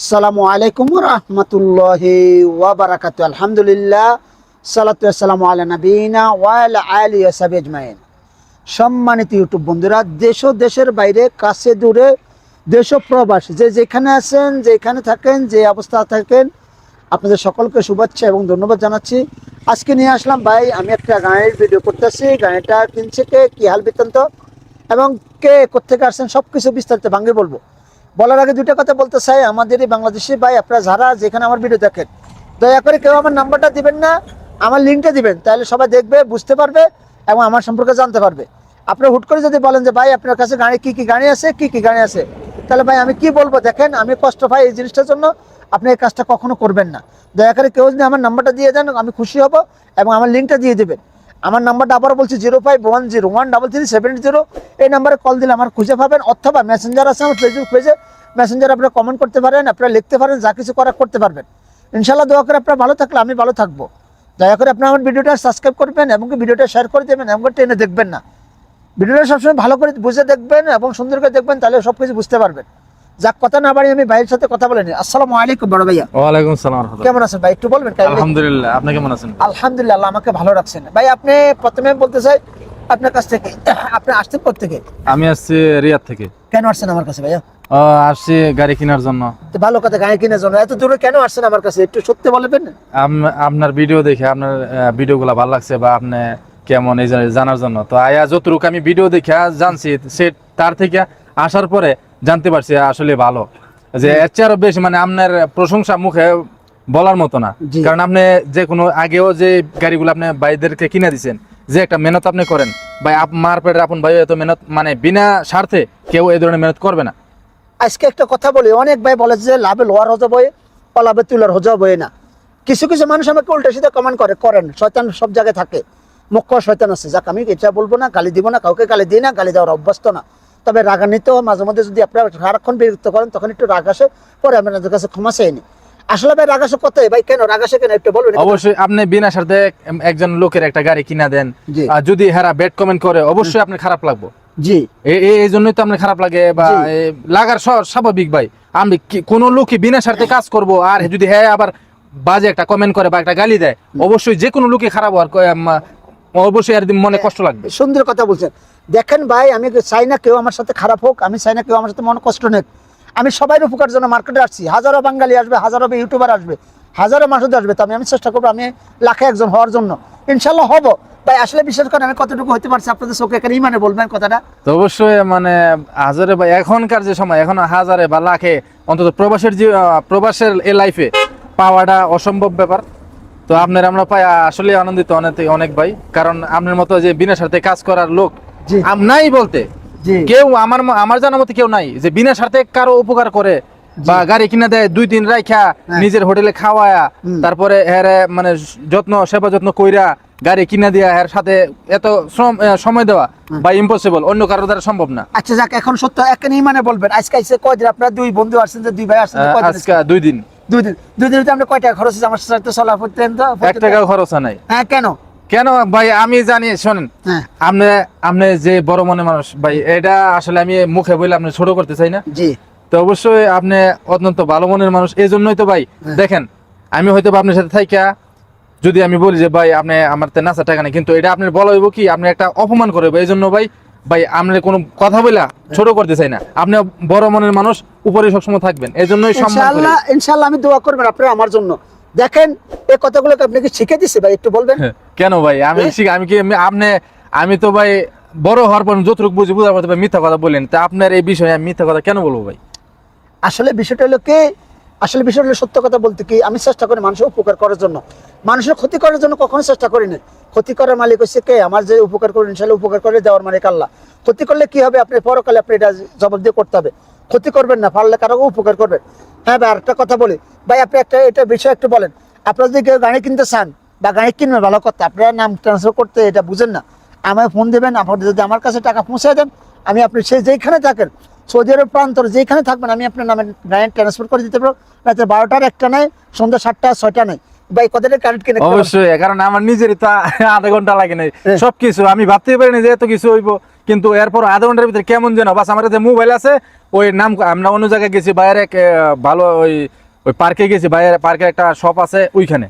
আসসালামু আলাইকুম রহমতুল্লাহি ওয়াবারাকাতু আলহামদুলিল্লাহ, সালাতু আসসালামু আলা নবীনা ওয়াল আলি সাবি আজমাইন। সম্মানিত ইউটিউব বন্ধুরা, দেশ ও দেশের বাইরে, কাছে দূরে, দেশ প্রবাস, যে যেখানে আছেন, যেখানে থাকেন, যে অবস্থা থাকেন, আপনাদের সকলকে শুভেচ্ছা এবং ধন্যবাদ জানাচ্ছি। আজকে নিয়ে আসলাম, ভাই, আমি একটা গানের ভিডিও করতেছি। গানটা কিনছে কে? কী হাল বৃত্তান্ত? এবং কে কোথেকে আসছেন? সব কিছু বিস্তারিত ভাঙ্গে বলব। বলার আগে দুটো কথা বলতে চাই। আমাদের এই বাংলাদেশি ভাই, আপনারা যারা যেখানে আমার ভিডিও দেখেন, দয়া করে কেউ আমার নাম্বারটা দিবেন না, আমার লিঙ্কটা দিবেন, তাহলে সবাই দেখবে, বুঝতে পারবে এবং আমার সম্পর্কে জানতে পারবে। আপনি হুট করে যদি বলেন যে, ভাই, আপনার কাছে গাড়ি, কি কি গাড়ি আছে? কি কি গাড়ি আছে? তাহলে ভাই, আমি কি বলব? দেখেন, আমি কষ্ট পাই এই জিনিসটার জন্য। আপনি এই কাজটা কখনো করবেন না। দয়া করে কেউ যদি আমার নাম্বারটা দিয়ে দেন, আমি খুশি হব এবং আমার লিঙ্কটা দিয়ে দেবেন। আমার নাম্বারটা আবার বলছি zero five one zero one double three seven zero. এই নাম্বারে কল দিলে আমার খুঁজে পাবেন অথবা মেসেঞ্জার আছে আমার ফেসবুক পেজে মেসেঞ্জার আপনারা কমেন্ট করতে পারেন, আপনারা লিখতে পারেন, যা কিছু করার করতে পারবেন। ইনশাল্লাহ দোয়া করে আপনারা ভালো থাকলে আমি ভালো থাকব। দয়া করে আপনারা আমার ভিডিওটা সাবস্ক্রাইব করবেন এবং ভিডিওটা শেয়ার করে দেবেন এবং টেনে দেখবেন না। ভিডিওটা সবসময় ভালো করে বুঝে দেখবেন এবং সুন্দর করে দেখবেন, তাহলে সব কিছু বুঝতে পারবেন। যাক কথা না বাড়ি আমি ভাইয়ের সাথে কথা বলে নিই। আসসালামু আলাইকুম বড় ভাইয়া। ওয়ালাইকুম সালাম কেমন আছেন ভাই? একটু বলবেন? আলহামদুলিল্লাহ আপনি কেমন আছেন? আলহামদুলিল্লাহ আল্লাহ আমাকে ভালো রাখছেন। ভাই আপনি প্রথমে বলতে চাই আপনার কাছ থেকে আপনি আসছেন কোথা থেকে? আমি আসছি রিয়াদ থেকে। কেন আসছেন আমার কাছে ভাইয়া? আসছি গাড়ি কেনার জন্য। ভালো কথা গাড়ি কিনে জন্য। এত দূরে কেন আসছেন আমার কাছে? একটু সত্যি বলবেন আপনার ভিডিও দেখে আপনার ভিডিওগুলো ভালো লাগছে বা আপনি কেমন এই জানার জন্য। তো আয়া যতটুকু আমি ভিডিও দেখে জানছি সে তার থেকে আসার পরে জানতে পারছি আসলে ভালো। যে এর চেয়ে আরও বেশি মানে আপনার প্রশংসা মুখে বলার মতো না। কারণ আপনি যে কোনো আগেও যে গাড়িগুলো আপনি ভাইদেরকে কিনে দিচ্ছেন যে একটা মেহনত আপনি করেন ভাই আপ মার পেটের আপন ভাই এত মেহনত মানে বিনা স্বার্থে কেউ এই ধরনের মেহনত করবে না। আজকে একটা কথা বলি অনেক ভাই বলে যে লাভে লোয়ার হজা বয়ে অলাভে তুলার হজা বয়ে না। কিছু কিছু মানুষ আমাকে উল্টা সিধা কমেন্ট করে করেন শয়তান সব জায়গায় থাকে। মুখ্য শয়তান আছে। যাক আমি এটা বলব না গালি দিব না কাউকে গালি দিই না গালি দেওয়ার অভ্যস্ত না। তবে রাগান্বিত মাঝে মধ্যে যদি আপনারা সারাক্ষণ বিরক্ত করেন তখন একটু রাগ আসে পরে আপনাদের কাছে ক্ষমা চাইনি আসলে ভাই রাগ আসে কোথায়? ভাই কেন? রাগ আসে কেন? একটু বলবেন অবশ্যই আপনি বিনা স্বার্থে একজন লোকের একটা গাড়ি কিনা দেন। আর যদি হেরা ব্যাড কমেন্ট করে অবশ্যই আপনার খারাপ লাগবে। জি। এই জন্যই তো আপনার খারাপ লাগে বা লাগার স্বাভাবিক ভাই। আমি কোনো লোকই বিনা স্বার্থে কাজ করব আর যদি হ্যাঁ আবার বাজে একটা কমেন্ট করে বা একটা গালি দেয় অবশ্যই যে কোনো লোকই খারাপ হওয়ার অবশ্যই আর মনে কষ্ট লাগবে। সুন্দর কথা বলছেন। দেখেন ভাই, আমি চাই না কেউ আমার সাথে খারাপ হোক, আমি চাই না কেউ আমার সাথে মন কষ্ট নেক। আমি সবাই উপকার জন্য মার্কেটে আসছি। হাজারো বাঙালি আসবে, হাজারো ইউটিউবার আসবে, হাজারো মানুষ আসবে। তো আমি আমি চেষ্টা করব, আমি লাখে একজন হওয়ার জন্য। ইনশাল্লাহ হব। ভাই, আসলে বিশ্বাস করেন আমি কতটুকু হতে পারছি আপনাদের চোখে এখানে ইমানে বলবেন কথাটা? তো অবশ্যই মানে হাজারে বা এখনকার যে সময়, এখন হাজারে বা লাখে, অন্তত প্রবাসের যে প্রবাসের এ লাইফে পাওয়াটা অসম্ভব ব্যাপার। তো আপনার আমরা পাই আসলে আনন্দিত অনেক অনেক ভাই। কারণ আপনার মতো যে বিনা স্বার্থে কাজ করার লোক। আম- নাই বলতে। কেউ আমার আমার জানার মতো কেউ নাই যে বিনা স্বার্থে কারও উপকার করে বা গাড়ি কিনে দেয় দুই দিন রাইখা হ্যাঁ। নিজের হোটেলে খাওয়ায়া তারপরে এর মানে যত্ন সেবা যত্ন কইরা গাড়ি কিনে দিয়া এর সাথে এত শ্রম- সময় দেওয়া বা ইম্পসিবল অন্য কারও দ্বারা সম্ভব না। আচ্ছা যাক এখন সত্য এখানে মানে বলবেন আজকে এসে কয়দিন? আপনার দুই বন্ধু আসছেন যে দুই ভাই আসছেন যে আহ, আজকে দুই দিন। দুই দিন। দুই দিন আমরা কয় টাকা খরচ আমার সাথে চলা করতেন তো এক টাকাও খরচা নাই। হ্যাঁ কেন? কেন ভাই আমি জানি শোনেন। হ্যাঁ। আপনি আপনি যে বড় মনে মানুষ ভাই এটা আসলে আমি মুখে বলে আপনি ছোট করতে চাই না। জি। তো অবশ্যই আপনি অত্যন্ত ভালো মনের মানুষ এই জন্যই তো ভাই হ্যাঁ। দেখেন আমি হয়তো আপনার সাথে থাইকা যদি আমি বলি যে ভাই আপনি আমার তো নাচা টাকা নেই কিন্তু এটা আপনার বলা হইব কি আপনি একটা অপমান করে এই জন্য ভাই ভাই আপনি কোনো কথা বলা ছোট করতে চাই না। আপনি বড় মনের মানুষ উপরে সবসময় থাকবেন। এই জন্যই ইনশাআল্লাহ ইনশাআল্লাহ আমি দোয়া করবেন আপনারা আমার জন্য। দেখেন এই কথাগুলোকে আপনাকে শিখে দিছে ভাই? একটু বলবেন? কেন ভাই? আমি হ্যাঁ? আমি কি আপনি আমি তো ভাই বড় হওয়ার পর যতটুকু বুঝি বুঝার পর মিথ্যা কথা বললেন তা আপনার এই বিষয়ে আমি মিথ্যা কথা কেন বলব ভাই? আসলে বিষয়টা হলো কি? আসলে বিষয়টা হলো সত্য কথা বলতে কি? আমি চেষ্টা করি মানুষের উপকার করার জন্য। মানুষের ক্ষতি করার জন্য কখনো চেষ্টা করি না ক্ষতি করার মালিক হচ্ছে কে? আমার যে উপকার করেন ইনশাল্লাহ উপকার করে দেওয়ার মালিক আল্লাহ। ক্ষতি করলে কি হবে? আপনি পরকালে আপনি এটা জবাব দিয়ে করতে হবে। ক্ষতি করবেন না পারলে কারও উপকার করবেন। হ্যাঁ ভাই, আরেকটা কথা বলি। ভাই, আপনি একটা এটা বিষয় একটু বলেন। আপনারা যদি কেউ গাড়ি কিনতে চান বা গাড়ি কিনবেন, ভালো কথা। আপনারা নাম ট্রান্সফার করতে এটা বুঝেন না। আমায় ফোন দেবেন আপনার যদি আমার কাছে টাকা পৌঁছে দেন, আমি আপনি সে যেখানে থাকেন, সৌদি আরব প্রান্তর যেখানে থাকবেন, আমি আপনার নামে গাড়ি ট্রান্সফার করে দিতে পারব। রাতে বারোটার একটা নেয় সন্ধ্যা সাতটা ছয়টা নেই। ভাই কত টাকা কারেন্ট কিনে অবশ্যই কারণ আমার নিজেরই তো আধা ঘণ্টা লাগে নাই। হ্যাঁ। সবকিছু আমি ভাবতেই পারিনি যে এত কিছু হইব। কিন্তু এরপর আধা ঘণ্টার ভিতরে কেমন যেন বাস আমার কাছে মোবাইল আছে ওই নাম আমরা অন্য জায়গায় গেছি বাইরে ভালো ওই ওই পার্কে গেছি বাইরে পার্কে একটা শপ আছে ওইখানে।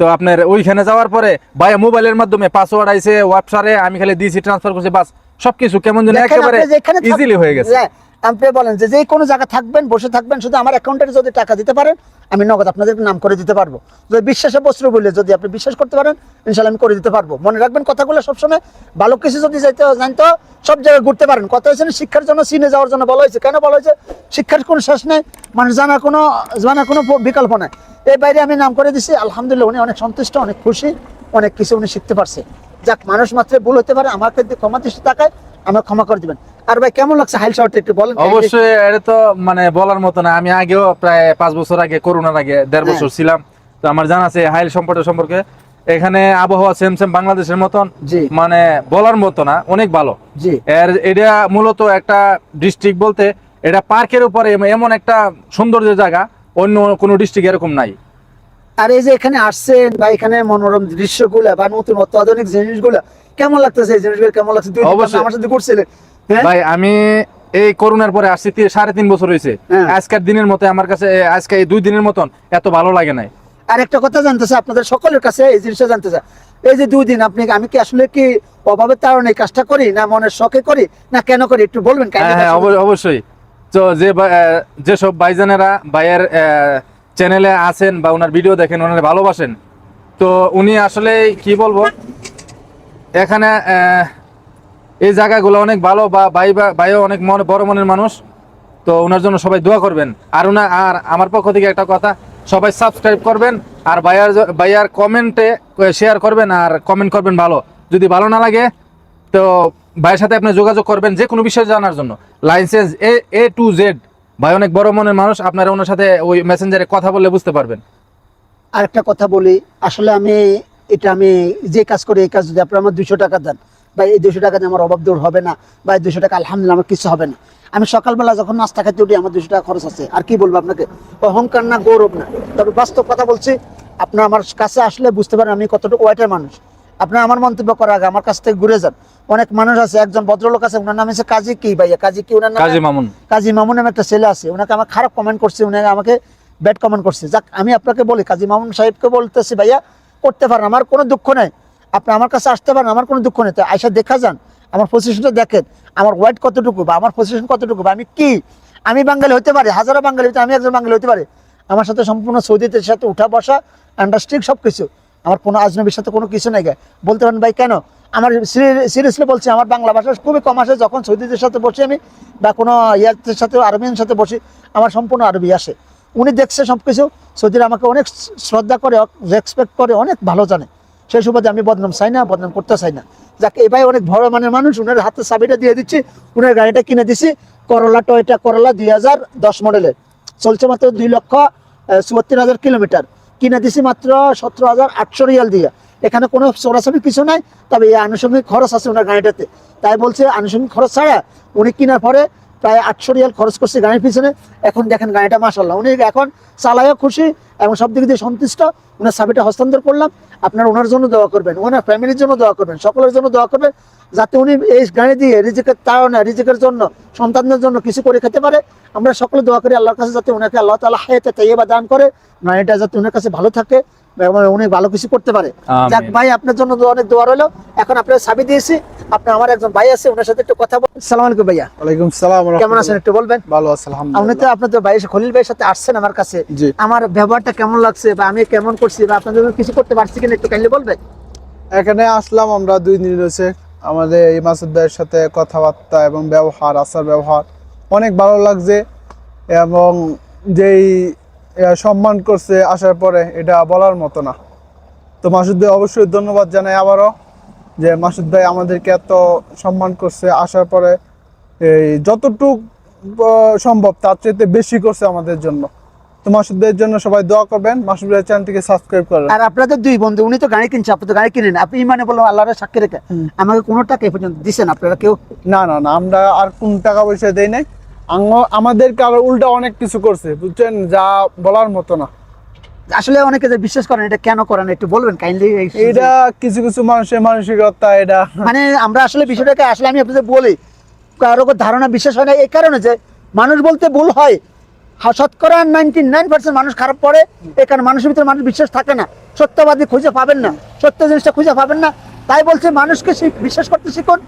তো আপনার ওইখানে যাওয়ার পরে ভাইয়া মোবাইলের মাধ্যমে পাসওয়ার্ড আইসে ওয়েবসাইটে আমি খালি দিয়েছি ট্রান্সফার করছি বাস। সবকিছু কেমন যেন একেবারে ইজিলি হয়ে গেছে। হ্যাঁ, আপনি বলেন যে যে কোনো জায়গা থাকবেন বসে থাকবেন শুধু আমার অ্যাকাউন্টে যদি টাকা দিতে পারেন আমি নগদ আপনাদেরকে নাম করে দিতে পারব। যদি বিশ্বাসে বস্ত্র বলে যদি আপনি বিশ্বাস করতে পারেন ইনশাল্লাহ আমি করে দিতে পারব। মনে রাখবেন কথাগুলো সবসময় ভালো কিছু যদি যাইতে জানতো সব জায়গায় ঘুরতে পারেন। কথা হয়েছে না, শিক্ষার জন্য সিনে যাওয়ার জন্য বলা হয়েছে। কেন বলা হয়েছে? শিক্ষার কোনো শেষ নেই মানুষ জানা কোনো জানা কোনো বিকল্প নাই। এই বাইরে আমি নাম করে দিছি আলহামদুলিল্লাহ উনি অনেক সন্তুষ্ট অনেক খুশি অনেক কিছু উনি শিখতে পারছে। যাক মানুষ মাত্র ভুল হতে পারে আমাকে যদি ক্ষমা দৃষ্টি তাকায় আমার ক্ষমা করে দিবেন। আর ভাই কেমন লাগছে হাইল শাওয়ারটা একটু বলেন? অবশ্যই এটা তো মানে বলার মতো না। আমি আগেও প্রায় পাঁচ বছর আগে করোনার আগে দেড় বছর হ্যাঁ। ছিলাম। তো আমার জানা আছে হাইল সম্পর্ক সম্পর্কে। এখানে আবহাওয়া সেম সেম বাংলাদেশের মতন। মানে বলার মতো না অনেক ভালো। এর এটা মূলত একটা ডিস্ট্রিক্ট বলতে এটা পার্কের উপরে এমন একটা সৌন্দর্যের জায়গা অন্য কোনো ডিস্ট্রিক্ট এরকম নাই। আর এই যে এখানে আসছেন বা এখানে মনোরম দৃশ্যগুলো বা নতুন অত্যাধুনিক জিনিসগুলো কেমন লাগতেছে? এই জিনিসগুলো কেমন লাগছে? আমার সাথে ঘুরছিলেন। হ্যাঁ? ভাই আমি এই করোনার পরে আসছি সাড়ে তিন বছর হয়েছে। হ্যাঁ। আজকের দিনের মতো আমার কাছে আজকে এই দুই দিনের মতন এত ভালো লাগে নাই। আর একটা কথা জানতে চাই আপনাদের সকলের কাছে এই জিনিসটা জানতে চাই। এই যে দুই দিন আপনি আমি কি আসলে কি অভাবের কারণে কাজটা করি না মনের শখে করি না কেন করি? একটু বলবেন হ্যাঁ হ্যাঁ অবশ্যই। তো যে যেসব ভাইজানেরা ভাইয়ের চ্যানেলে আছেন বা ওনার ভিডিও দেখেন, ওনারা ভালোবাসেন, তো উনি আসলে কি বলব, এখানে এই জায়গাগুলো অনেক ভালো বা ভাই ভাইও অনেক মন, বড় মনের মানুষ, তো ওনার জন্য সবাই দোয়া করবেন। আর ওনা আর আমার পক্ষ থেকে একটা কথা, সবাই সাবস্ক্রাইব করবেন, আর ভাইয়ার ভাইয়ার কমেন্টে শেয়ার করবেন, আর কমেন্ট করবেন ভালো। যদি ভালো না লাগে, তো ভাইয়ের সাথে আপনি যোগাযোগ করবেন যে কোনো বিষয়ে জানার জন্য। License A A to Z ভাই, অনেক বড় মনের মানুষ, আপনারা ওনার সাথে ওই মেসেঞ্জারে কথা বললে বুঝতে পারবেন। আর একটা কথা বলি, আসলে আমি, এটা আমি যে কাজ করি, এই কাজ যদি আপনার আমার দুশো টাকা দেন বা এই দুশো টাকা দিয়ে আমার অভাব দূর হবে না বা এই দুশো টাকা আলহামদুলিল্লাহ আমার কিছু হবে না। আমি সকালবেলা যখন নাস্তা খেতে উঠি, আমার দুশো টাকা খরচ আছে। আর কি বলব আপনাকে? অহংকার না, গৌরব না। তবে বাস্তব কথা বলছি, আপনার আমার কাছে আসলে বুঝতে পারেন আমি কতটুকু ওয়াইটের মানুষ। আপনার আমার মন্তব্য করার আগে আমার কাছ থেকে ঘুরে যান। অনেক মানুষ আছে একজন ভদ্রলোক আছে ওনার নাম হচ্ছে কাজী কি ভাইয়া? কাজী কি ওনার নাম? কাজী মামুন। কাজী মামুন নামে একটা ছেলে আছে ওনাকে আমার খারাপ কমেন্ট করছে উনি আমাকে ব্যাড কমেন্ট করছে। যাক আমি আপনাকে বলি কাজী মামুন সাহেবকে বলতেছি ভাইয়া করতে পারেন আমার কোনো দুঃখ নেই। আপনি আমার কাছে আসতে পারেন আমার কোনো দুঃখ নেই। তো আইসা দেখা যান আমার পজিশনটা দেখেন আমার ওয়েট কতটুকু বা আমার পজিশন কতটুকু বা আমি কি? আমি বাঙালি হতে পারি হাজারো বাঙালি হতে আমি একজন বাঙালি হতে পারি। আমার সাথে সম্পূর্ণ সৌদিদের সাথে উঠা বসা আন্ডারস্ট্যান্ডিং সব কিছু আমার কোনো আজনবীর সাথে কোনো কিছু নেই। বলতে পারেন, ভাই, কেন? আমার সিরিয়াসলি বলছি, আমার বাংলা ভাষা খুবই কম আসে, যখন সৌদিদের সাথে বসি আমি বা কোনো ইয়াদের সাথে, আরবিয়ান সাথে বসি, আমার সম্পূর্ণ আরবি আসে। উনি দেখছে সব কিছু সৌদিরা আমাকে অনেক শ্রদ্ধা করে রেসপেক্ট করে, অনেক ভালো জানে। সেই সুবাদে আমি বদনাম চাই না, বদনাম করতে চাই না। যাকে ভাই অনেক বড় মানের মানুষ, উনার হাতে চাবিটা দিয়ে দিচ্ছি, উনার গাড়িটা কিনে দিছি করলা টয়টা করলা দুই হাজার দশ মডেলের চলছে মাত্র দুই লক্ষ চুয়াত্তর হাজার কিলোমিটার। কিনে দিছি মাত্র সতেরো হাজার আটশো রিয়াল দিয়ে। এখানে কোনো সরাসরি কিছু নাই, তবে এই আনুষঙ্গিক খরচ আছে ওনার গাড়িটাতে। তাই বলছে, আনুষঙ্গিক খরচ ছাড়া উনি কেনার পরে প্রায় আটশো রিয়াল খরচ করছে গাড়ির পিছনে। এখন দেখেন গাড়িটা মাসাল্লাহ উনি এখন চালাইও খুশি এবং সব দিক দিয়ে সন্তুষ্ট। ওনার চাবিটা হস্তান্তর করলাম। আপনার ওনার জন্য দোয়া করবেন, ওনার ফ্যামিলির জন্য দোয়া করবেন, সকলের জন্য দোয়া করবেন, যাতে উনি এই গাড়ি দিয়ে রিজিকের তার না রিজিকের জন্য, সন্তানদের জন্য কিছু করে খেতে পারে। আমরা সকলে দোয়া করি আল্লাহর কাছে, যাতে ওনাকে আল্লাহ তালা হায়াতে তাইয়েবা দান করে। গাড়িটা যাতে ওনার কাছে ভালো থাকে। উনি ভালো কিছু করতে পারে। যাক ভাই আপনার জন্য অনেক দোয়া রইল। এখন আপনার চাবি দিয়েছি। আপনার আমার একজন ভাই আছে ওনার সাথে একটু কথা বল সালাম আলাইকুম ভাইয়া। ওয়ালাইকুম সালাম কেমন আছেন একটু বলবেন? ভালো আছে আপনি আলহামদুলিল্লাহ তো আপনাদের ভাই খলিল ভাইয়ের সাথে আসছেন আমার কাছে। জি। আমার ব্যবহারটা কেমন লাগছে বা আমি কেমন করছি বা আপনাদের জন্য কিছু করতে পারছি কিনা একটু কাইন্ডলি বলবেন? এখানে আসলাম আমরা দুই দিন রয়েছে আমাদের এই মাসুদ ভাইয়ের সাথে কথাবার্তা এবং ব্যবহার আচার ব্যবহার অনেক ভালো লাগছে। এবং যেই সম্মান করছে আসার পরে এটা বলার মতো না। তো মাসুদ ভাই অবশ্যই ধন্যবাদ জানাই আবারও যে মাসুদ ভাই আমাদেরকে এত সম্মান করছে আসার পরে। এই যতটুক সম্ভব তার চাইতে বেশি করছে আমাদের জন্য। তো মাসুদ ভাইয়ের জন্য সবাই দোয়া করবেন। মাসুদ ভাইয়ের চ্যানেলটিকে সাবস্ক্রাইব করবেন। আর আপনাদের দুই বন্ধু উনি তো গাড়ি কিনছে আপনি তো গাড়ি কিনেন। আপনি ইমানে বললেন আল্লাহর সাক্ষী রেখে। আমাকে কোনো টাকা এ পর্যন্ত দিচ্ছেন আপনারা কেউ না না না আমরা আর কোন টাকা পয়সা দেই নাই। আমাদেরকে আবার উল্টা অনেক কিছু করছে বুঝছেন? যা বলার মতো না। আসলে অনেকে যে বিশ্বাস করেন এটা কেন করেন একটু বলবেন কাইন্ডলি এটা কিছু কিছু মানুষের মানসিকতা এটা মানে আমরা আসলে বিষয়টাকে আসলে আমি আপনাদের বলি কারও ধারণা বিশ্বাস হয় না এই কারণে যে মানুষ বলতে ভুল হয়। শতকরা নাইনটি নাইন পার্সেন্ট মানুষ খারাপ পড়ে এই কারণে মানুষের ভিতরে মানুষ বিশ্বাস থাকে না। সত্যবাদী খুঁজে পাবেন না সত্য জিনিসটা খুঁজে পাবেন না। তাই বলছে মানুষকে বিশ্বাস করতে শিখুন।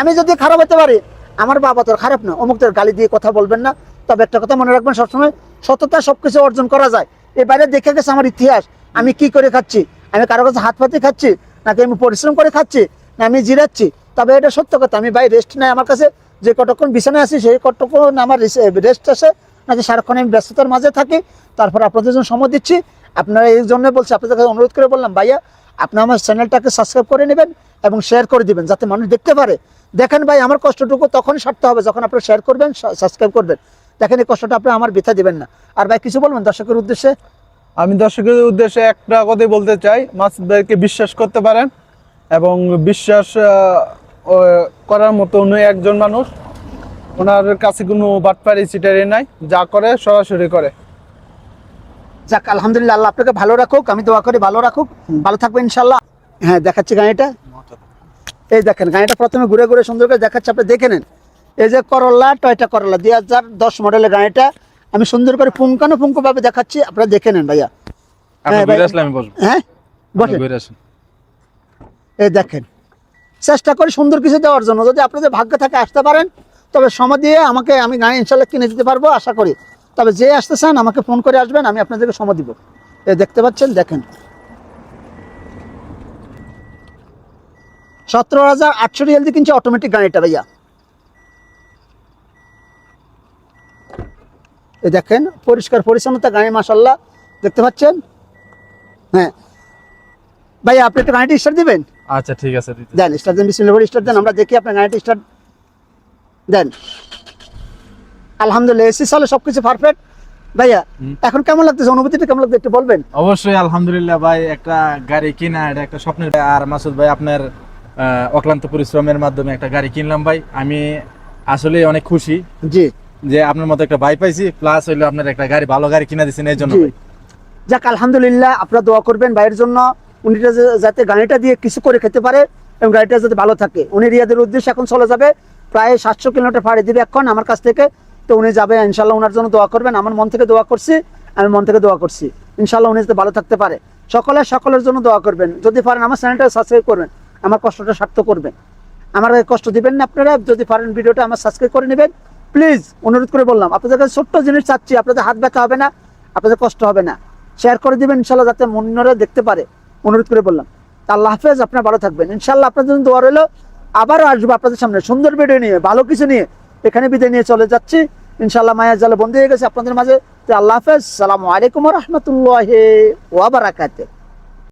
আমি যদি খারাপ হতে পারি আমার বাবা তোর খারাপ না, অমুক তোর গালি দিয়ে কথা বলবেন না। তবে একটা কথা মনে রাখবেন সবসময়, সততা সবকিছু অর্জন করা যায়। এবারে দেখে গেছে আমার ইতিহাস, আমি কি করে খাচ্ছি? আমি কারও কাছে হাত পাতে খাচ্ছি, নাকি আমি পরিশ্রম করে খাচ্ছি, না আমি জিরাচ্ছি? তবে এটা সত্য কথা, আমি ভাই রেস্ট নাই আমার কাছে। যে কতক্ষণ বিছানায় আছি, সেই কতক্ষণ আমার রেস্ট আসে। নাকি সারাক্ষণ আমি ব্যস্ততার মাঝে থাকি। তারপর আপনাদের জন্য সময় দিচ্ছি। আপনারা এই জন্য বলছি, আপনাদের কাছে অনুরোধ করে বললাম, ভাইয়া আপনি আমার চ্যানেলটাকে সাবস্ক্রাইব করে নেবেন এবং শেয়ার করে দিবেন, যাতে মানুষ দেখতে পারে। দেখেন ভাই, আমার কষ্টটুকু তখন সারতে হবে যখন আপনি শেয়ার করবেন সাবস্ক্রাইব করবেন। দেখেন এই কষ্টটা আপনি আমার বৃথা দিবেন না। আর ভাই, কিছু বলবেন দর্শকের উদ্দেশ্যে? আমি দর্শকের উদ্দেশ্যে একটা কথাই বলতে চাই। মাসুদ ভাইকে বিশ্বাস করতে পারেন এবং বিশ্বাস করার মতো উনি একজন মানুষ। ওনার কাছে কোনো বাটপারি চিটারি নাই। যা করে, সরাসরি করে। যাক আলহামদুলিল্লাহ আল্লাহ আপনাকে ভালো রাখুক আমি দোয়া করি ভালো রাখুক ভালো থাকবেন ইনশাল্লাহ হ্যাঁ দেখাচ্ছি গাড়িটা। এই দেখেন গাড়িটা প্রথমে ঘুরে ঘুরে সুন্দর করে দেখাচ্ছি আপনি দেখে নেন। এই যে করল্লা টয়টা করল্লা দুই হাজার দশ মডেলের গাড়িটা। আমি সুন্দর করে পুঙ্খানো পুঙ্খভাবে দেখাচ্ছি আপনারা দেখে নেন ভাইয়া। হ্যাঁ, হ্যাঁ বসেন। এই দেখেন চেষ্টা করি সুন্দর কিছু দেওয়ার জন্য। যদি আপনাদের ভাগ্য থাকে আসতে পারেন। তবে সময় দিয়ে আমাকে আমি গাড়ি ইনশাল্লাহ কিনে দিতে পারব আশা করি। তবে যে আসতে চান আমাকে ফোন করে আসবেন আমি আপনাদেরকে সময় দিব। এই দেখতে পাচ্ছেন দেখেন। সতেরো হাজার আটশো রিয়াল দিয়ে কিনছে অটোমেটিক গাড়িটা ভাইয়া। এই দেখেন পরিষ্কার পরিচ্ছন্নতা গাড়ি মাসাল্লাহ দেখতে পাচ্ছেন? হ্যাঁ। ভাইয়া আপনি একটু গাড়িটা স্টার্ট দিবেন? আচ্ছা ঠিক আছে দেন স্টার্ট দেন বিসমিল্লাহ স্টার্ট দেন আমরা দেখি আপনার গাড়িটা স্টার্ট দেন। আলহামদুলিল্লাহ এসি চলে সব কিছু পারফেক্ট ভাইয়া এখন কেমন লাগতেছে? অনুভূতিটা কেমন লাগছে একটু বলবেন। অবশ্যই আলহামদুলিল্লাহ ভাই একটা গাড়ি কিনা এটা একটা স্বপ্নের। আর মাসুদ ভাই আপনার অক্লান্ত পরিশ্রমের মাধ্যমে একটা গাড়ি কিনলাম ভাই। আমি আসলে অনেক খুশি জি। যে আপনার মতো একটা ভাই পাইছি প্লাস হইল আপনার একটা গাড়ি ভালো গাড়ি কিনা দিচ্ছেন এই জন্য যাক আলহামদুলিল্লাহ আপনারা দোয়া করবেন ভাইয়ের জন্য। উনিটা যাতে গাড়িটা দিয়ে কিছু করে খেতে পারে এবং গাড়িটা যাতে ভালো থাকে। উনি রিয়াদের উদ্দেশ্যে এখন চলে যাবে। প্রায় সাতশো কিলোমিটার পাড়ি দিবে এখন আমার কাছ থেকে। তো উনি যাবে, ইনশাল্লাহ ওনার জন্য দোয়া করবেন। আমার মন থেকে দোয়া করছি, আমি মন থেকে দোয়া করছি। ইনশাল্লাহ উনি যাতে ভালো থাকতে পারে। সকলে সকলের জন্য দোয়া করবেন। যদি পারেন আমার চ্যানেলটা সাবস্ক্রাইব করবেন। আমার কষ্টটা সার্থক করবেন। আমার কষ্ট দিবেন না আপনারা, যদি পারেন ভিডিওটা আমার সাবস্ক্রাইব করে নেবেন। প্লিজ, অনুরোধ করে বললাম, আপনাদের কাছে ছোট্ট জিনিস চাচ্ছি, আপনাদের হাত ব্যথা হবে না, আপনাদের কষ্ট হবে না। শেয়ার করে দিবেন, ইনশাল্লাহ যাতে মন্যরা দেখতে পারে। অনুরোধ করে বললাম। আল্লাহ হাফেজ, আপনার ভালো থাকবেন। ইনশাল্লাহ আপনাদের জন্য দোয়া রইল। আবারও আসব আপনাদের সামনে। সুন্দর ভিডিও নিয়ে, ভালো কিছু নিয়ে। এখানে বিদায় নিয়ে চলে যাচ্ছি। ইনশাল্লাহ মায়ের জালে বন্ধ হয়ে গেছে আপনাদের মাঝে। আল্লাহ হাফেজ। সালামু আলাইকুম রহমতুল্লাহ ওয়াবারাকাতে